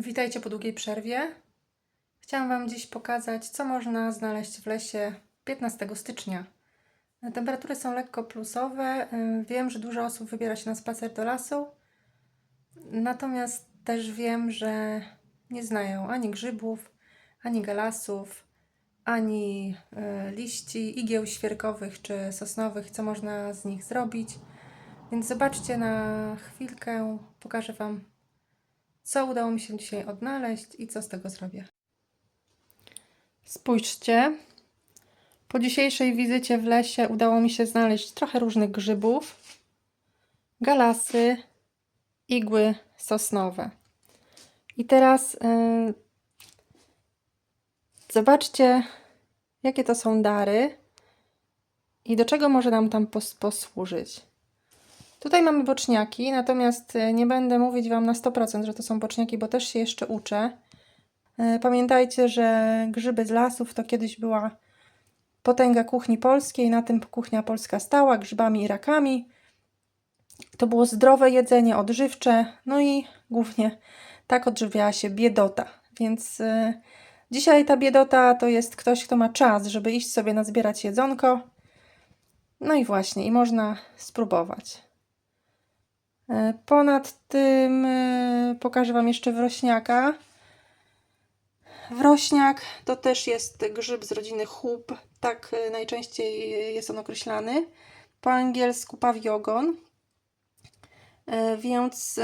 Witajcie po długiej przerwie. Chciałam Wam dziś pokazać, co można znaleźć w lesie 15 stycznia. Temperatury są lekko plusowe. Wiem, że dużo osób wybiera się na spacer do lasu. Natomiast też wiem, że nie znają ani grzybów, ani galasów, ani y, liści, igieł świerkowych czy sosnowych, co można z nich zrobić. Więc zobaczcie na chwilkę, pokażę Wam co udało mi się dzisiaj odnaleźć i co z tego zrobię. Spójrzcie. Po dzisiejszej wizycie w lesie udało mi się znaleźć trochę różnych grzybów, galasy, igły sosnowe. I teraz yy, zobaczcie, jakie to są dary i do czego może nam tam pos posłużyć. Tutaj mamy boczniaki, natomiast e, nie będę mówić Wam na 100%, że to są boczniaki, bo też się jeszcze uczę. E, Pamiętajcie, że grzyby z lasów to kiedyś była potęga kuchni polskiej, na tym kuchnia polska stała, grzybami i rakami. To było zdrowe jedzenie, odżywcze, no i głównie tak odżywiała się biedota. Więc y, dzisiaj ta biedota to jest ktoś, kto ma czas, żeby iść sobie nazbierać jedzonko. No i właśnie, i można spróbować. E, Ponad tym e, pokażę Wam jeszcze wrośniaka. Wrośniak to też jest grzyb z rodziny chub, tak e, najczęściej jest on określany. Po angielsku pawiogon. Więc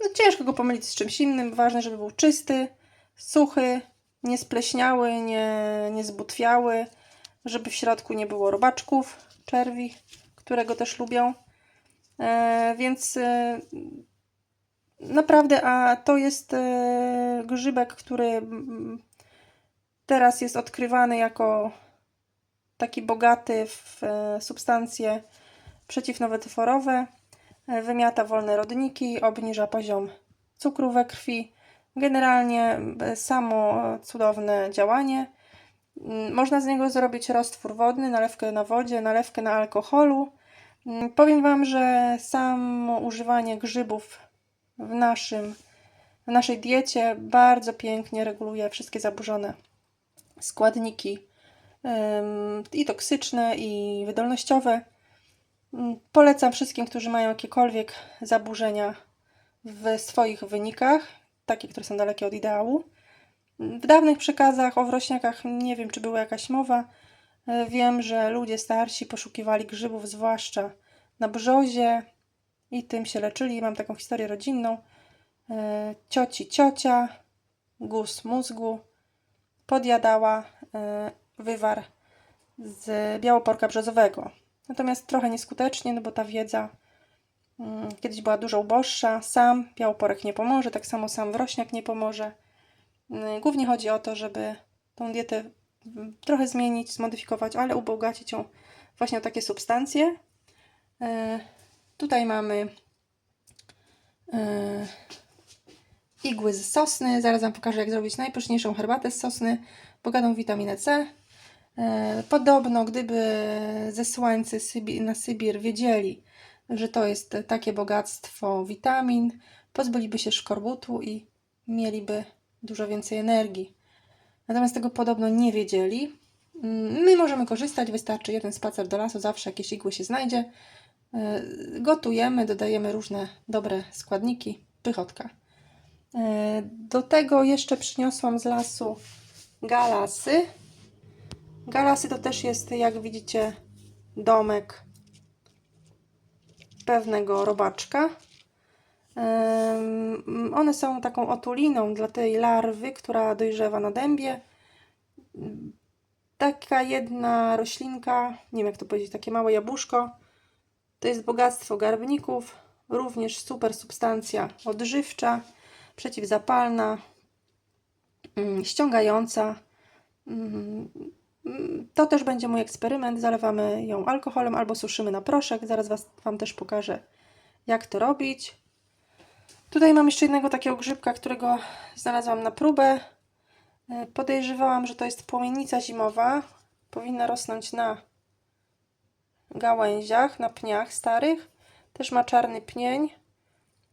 no, ciężko go pomylić z czymś innym. Ważne, żeby był czysty, suchy, nie spleśniały, nie, nie zbutwiały, żeby w środku nie było robaczków, czerwi, które go też lubią. E, więc e, naprawdę, a to jest e, grzybek, który teraz jest odkrywany jako taki bogaty w substancje przeciwnowotworowe. Wymiata wolne rodniki, obniża poziom cukru we krwi. Generalnie samo cudowne działanie. Można z niego zrobić roztwór wodny, nalewkę na wodzie, nalewkę na alkoholu. Mm, Powiem Wam, że samo używanie grzybów w, naszym, w naszej diecie bardzo pięknie reguluje wszystkie zaburzone składniki i toksyczne, i wydolnościowe. Mm, Polecam wszystkim, którzy mają jakiekolwiek zaburzenia w swoich wynikach, takie, które są dalekie od ideału. W dawnych przekazach o wrośniakach nie wiem, czy była jakaś mowa. E, Wiem, że ludzie starsi poszukiwali grzybów, zwłaszcza na brzozie i tym się leczyli. Mam taką historię rodzinną. E, Cioci ciocia, guz mózgu, podjadała e, wywar z białoporka brzozowego. Natomiast trochę nieskutecznie, no bo ta wiedza mm, kiedyś była dużo uboższa. Sam białoporek nie pomoże, tak samo sam wrośniak nie pomoże. Mm, Głównie chodzi o to, żeby tą dietę trochę zmienić, zmodyfikować, ale ubogacić ją właśnie o takie substancje. E, Tutaj mamy e, igły z sosny. Zaraz Wam pokażę, jak zrobić najpyszniejszą herbatę z sosny, bogatą w witaminę C. E, Podobno, gdyby zesłańcy na Sybir wiedzieli, że to jest takie bogactwo witamin, pozbyliby się szkorbutu i mieliby dużo więcej energii. Natomiast tego podobno nie wiedzieli. Mm, My możemy korzystać, wystarczy jeden spacer do lasu, zawsze jakieś igły się znajdzie. E, Gotujemy, dodajemy różne dobre składniki, pychotka. E, Do tego jeszcze przyniosłam z lasu galasy. Galasy to też jest, jak widzicie, domek pewnego robaczka. One są taką otuliną dla tej larwy, która dojrzewa na dębie. Taka jedna roślinka, nie wiem jak to powiedzieć, takie małe jabłuszko. To jest bogactwo garbników, również super substancja odżywcza, przeciwzapalna, mm, ściągająca. Mm, mm, To też będzie mój eksperyment. Zalewamy ją alkoholem albo suszymy na proszek. Zaraz was, Wam też pokażę, jak to robić. Tutaj mam jeszcze jednego takiego grzybka, którego znalazłam na próbę. E, Podejrzewałam, że to jest płomiennica zimowa. Powinna rosnąć na gałęziach, na pniach starych. Też ma czarny pnień.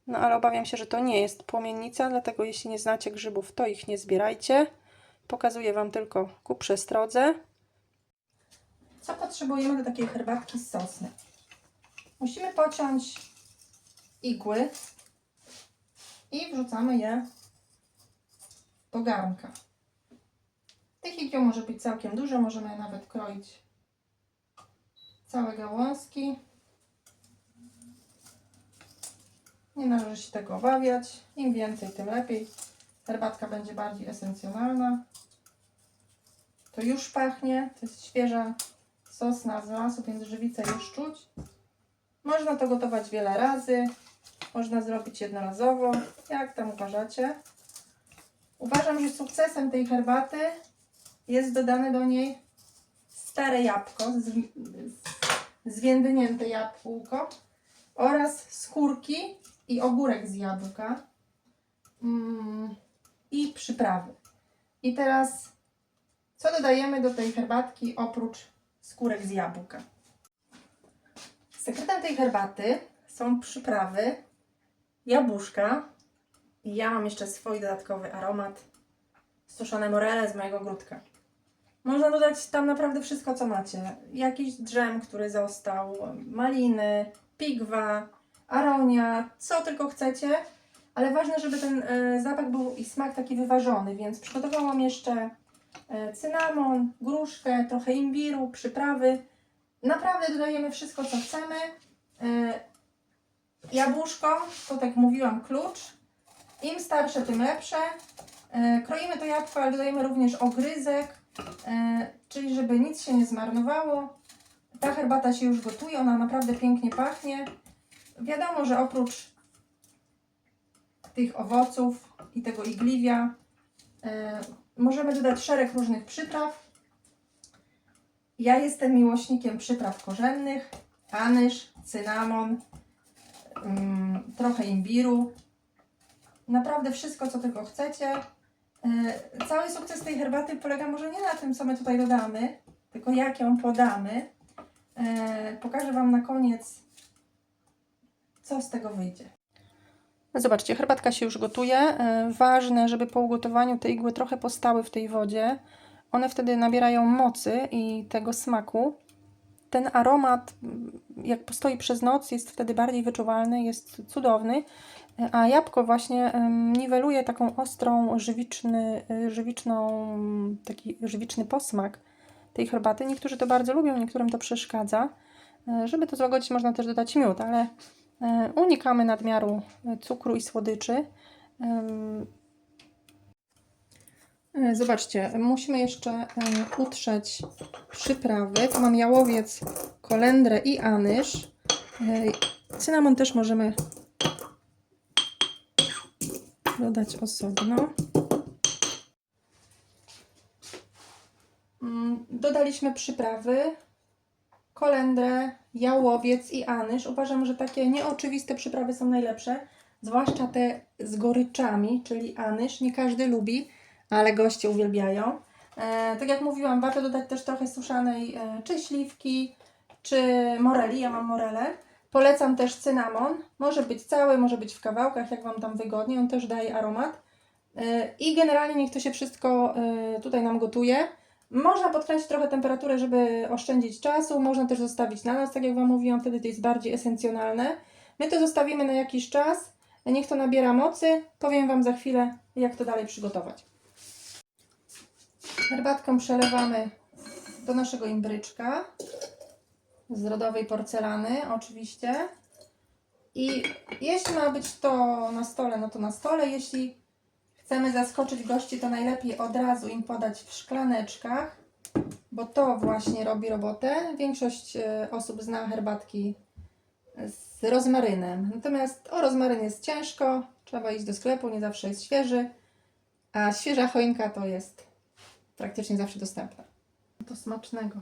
No ale obawiam się, że to nie jest płomiennica, dlatego jeśli nie znacie grzybów, to ich nie zbierajcie. Pokazuję Wam tylko ku przestrodze. Co potrzebujemy do takiej herbatki z sosny? Musimy pociąć igły i wrzucamy je do garnka. Tych igieł może być całkiem dużo, możemy nawet kroić całe gałązki. Nie należy się tego obawiać. Im więcej, tym lepiej. Herbatka będzie bardziej esencjonalna. To już pachnie. To jest świeża sosna z lasu, więc żywicę już czuć. Można to gotować wiele razy. Można zrobić jednorazowo. Jak tam uważacie? Uważam, że sukcesem tej herbaty jest dodane do niej stare jabłko, zwiędnięte jabłko oraz skórki i ogórek z jabłka mm, i przyprawy. I teraz co dodajemy do tej herbatki oprócz skórek z jabłka? Sekretem tej herbaty są przyprawy, jabłuszka i ja mam jeszcze swój dodatkowy aromat suszone morele z mojego ogródka. Można dodać tam naprawdę wszystko, co macie. Jakiś drzem, który został, maliny, pigwa, aronia, co tylko chcecie. Ale ważne, żeby ten e, zapach był i smak taki wyważony, więc przygotowałam jeszcze e, cynamon, gruszkę, trochę imbiru, przyprawy. Naprawdę dodajemy wszystko, co chcemy. E, jabłuszko, to tak mówiłam, klucz. Im starsze, tym lepsze. E, kroimy to jabłko, ale dodajemy również ogryzek, e, czyli żeby nic się nie zmarnowało. Ta herbata się już gotuje, ona naprawdę pięknie pachnie. Wiadomo, że oprócz tych owoców i tego igliwia e, możemy dodać szereg różnych przypraw. Ja jestem miłośnikiem przypraw korzennych, anyż, cynamon, trochę imbiru. Naprawdę wszystko, co tylko chcecie. E, Cały sukces tej herbaty polega może nie na tym, co my tutaj dodamy, tylko jak ją podamy. E, Pokażę Wam na koniec, co z tego wyjdzie. Zobaczcie, herbatka się już gotuje. E, Ważne, żeby po ugotowaniu te igły trochę postały w tej wodzie. One wtedy nabierają mocy i tego smaku. Ten aromat, jak postoi przez noc, jest wtedy bardziej wyczuwalny, jest cudowny. A jabłko właśnie niweluje taką ostrą, żywiczny, y, żywiczną, taki żywiczny posmak tej herbaty. Niektórzy to bardzo lubią, niektórym to przeszkadza. E, Żeby to złagodzić, można też dodać miód, ale e, unikamy nadmiaru e, cukru i słodyczy. E, Zobaczcie, musimy jeszcze e, utrzeć przyprawy. Tu mam jałowiec, kolendrę i anyż. E, Cynamon też możemy dodać osobno. Mm, Dodaliśmy przyprawy, kolendrę, jałowiec i anyż. Uważam, że takie nieoczywiste przyprawy są najlepsze, zwłaszcza te z goryczami, czyli anyż. Nie każdy lubi, ale goście uwielbiają. E, tak jak mówiłam, warto dodać też trochę suszanej e, czy śliwki, czy moreli. Ja mam morele. Polecam też cynamon. Może być cały, może być w kawałkach, jak Wam tam wygodnie. On też daje aromat. E, I generalnie niech to się wszystko tutaj nam gotuje. Można podkręcić trochę temperaturę, żeby oszczędzić czasu. Można też zostawić na noc, tak jak Wam mówiłam, wtedy to jest bardziej esencjonalne. My to zostawimy na jakiś czas. Niech to nabiera mocy. Powiem Wam za chwilę, jak to dalej przygotować. Herbatką przelewamy do naszego imbryczka z rodowej porcelany, oczywiście. I jeśli ma być to na stole, no to na stole. Jeśli chcemy zaskoczyć gości, to najlepiej od razu im podać w szklaneczkach, bo to właśnie robi robotę. Większość e, osób zna herbatki z rozmarynem. Natomiast o rozmaryn jest ciężko, trzeba iść do sklepu, nie zawsze jest świeży, a świeża choinka to jest praktycznie zawsze dostępna. To smacznego.